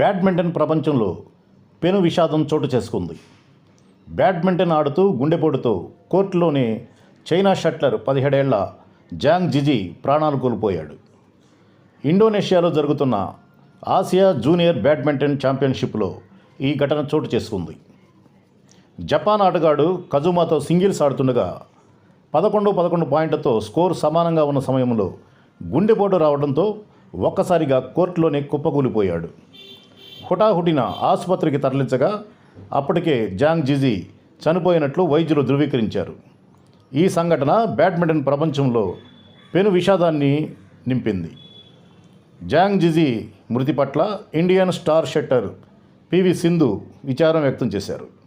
Badminton ప్రపంచంలో పెను విషాదం చోటు చేసుకుంది. బ్యాడ్మింటన్ ఆడుతూ గుండెపోటుతో కోర్టులోనే చైనా షట్లర్ పదిహేడేళ్ళ జాంగ్ జిజి ప్రాణాలు కోల్పోయాడు. ఇండోనేషియాలో జరుగుతున్న ఆసియా జూనియర్ బ్యాడ్మింటన్ ఛాంపియన్షిప్లో ఈ ఘటన చోటు చేసుకుంది. జపాన్ ఆటగాడు కజుమాతో సింగిల్స్ ఆడుతుండగా పదకొండు పదకొండు పాయింట్లతో స్కోర్ సమానంగా ఉన్న సమయంలో గుండెపోటు రావడంతో ఒక్కసారిగా కోర్టులోనే కుప్పకూలిపోయాడు. హుటాహుటిన ఆసుపత్రికి తరలించగా అప్పటికే జాంగ్ జిజీ చనిపోయినట్లు వైద్యులు ధృవీకరించారు. ఈ సంఘటన బ్యాడ్మింటన్ ప్రపంచంలో పెను విషాదాన్ని నింపింది. జాంగ్ జిజీ మృతి పట్ల Indian star shuttler PV Sindhu విచారం వ్యక్తం చేశారు.